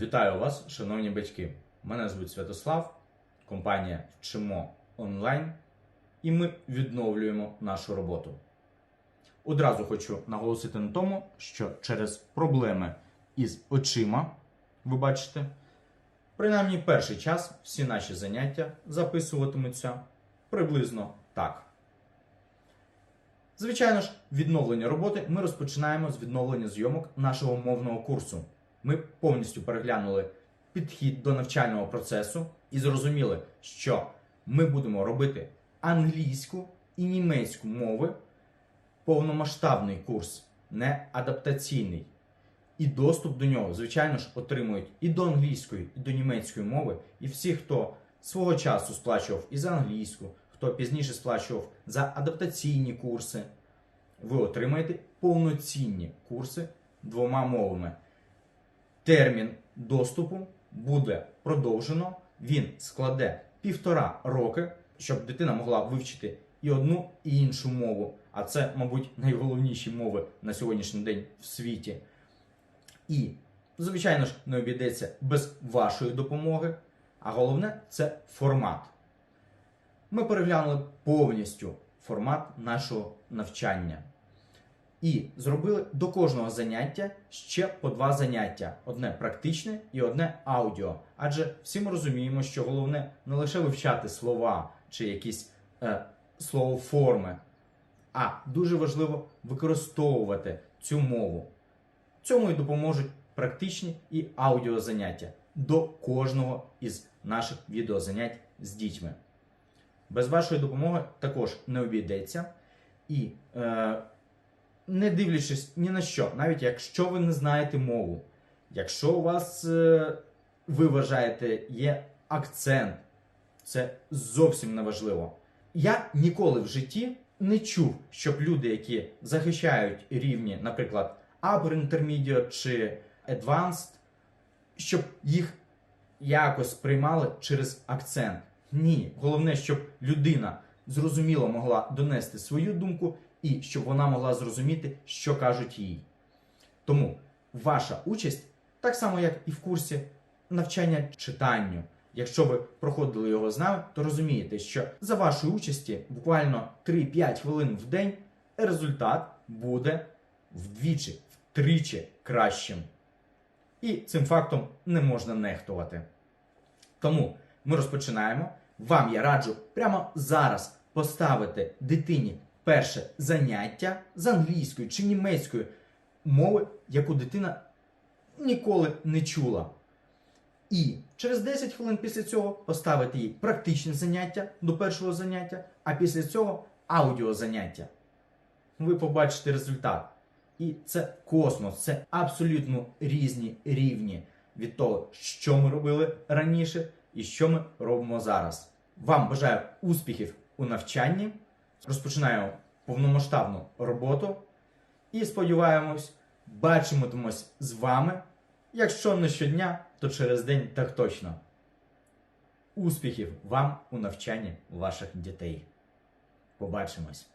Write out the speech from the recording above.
Вітаю вас, шановні батьки. Мене звуть Святослав, компанія Вчимо онлайн, і ми відновлюємо нашу роботу. Одразу хочу наголосити на тому, що через проблеми із очима, ви бачите, принаймні перший час всі наші заняття записуватимуться приблизно так. Звичайно ж, відновлення роботи ми розпочинаємо з відновлення зйомок нашого мовного курсу. Ми повністю переглянули підхід до навчального процесу і зрозуміли, що ми будемо робити англійську і німецьку мови повномасштабний курс, не адаптаційний. І доступ до нього, звичайно ж, отримують і до англійської, і до німецької мови. І всі, хто свого часу сплачував і за англійську, хто пізніше сплачував за адаптаційні курси, ви отримаєте повноцінні курси двома мовами. Термін доступу буде продовжено. Він складе півтора роки, щоб дитина могла вивчити і одну, і іншу мову. А це, мабуть, найголовніші мови на сьогоднішній день в світі. І, звичайно ж, не обійдеться без вашої допомоги. А головне це формат. Ми переглянули повністю формат нашого навчання. І зробили до кожного заняття ще по два заняття: одне практичне і одне аудіо. Адже всі ми розуміємо, що головне не лише вивчати слова чи якісь е, словоформи, а дуже важливо використовувати цю мову. Цьому і допоможуть практичні і аудіозаняття до кожного із наших відеозанять з дітьми. Без вашої допомоги також не обійдеться. І е, не дивлячись ні на що, навіть якщо ви не знаєте мову, якщо у вас е, ви вважаєте є акцент, це зовсім не важливо. Я ніколи в житті не чув, щоб люди, які захищають рівні, наприклад, Upper Intermediate чи Advanced, щоб їх якось приймали через акцент. Ні, головне, щоб людина зрозуміло могла донести свою думку і щоб вона могла зрозуміти, що кажуть їй. Тому ваша участь, так само як і в курсі навчання читанню. Якщо ви проходили його з нами, то розумієте, що за вашої участі буквально 3-5 хвилин в день результат буде вдвічі, втричі кращим. І цим фактом не можна нехтувати. Тому ми розпочинаємо. Вам я раджу прямо зараз поставити дитині перше заняття з англійської чи німецької мови, яку дитина ніколи не чула. І через 10 хвилин після цього поставити їй практичне заняття до першого заняття, а після цього аудіозаняття. Ви побачите результат. І це космос, це абсолютно різні рівні від того, що ми робили раніше і що ми робимо зараз. Вам бажаю успіхів у навчанні. Розпочинаємо повномасштабну роботу і сподіваємось, бачимось з вами. Якщо не щодня, то через день так точно. Успіхів вам у навчанні ваших дітей. Побачимось!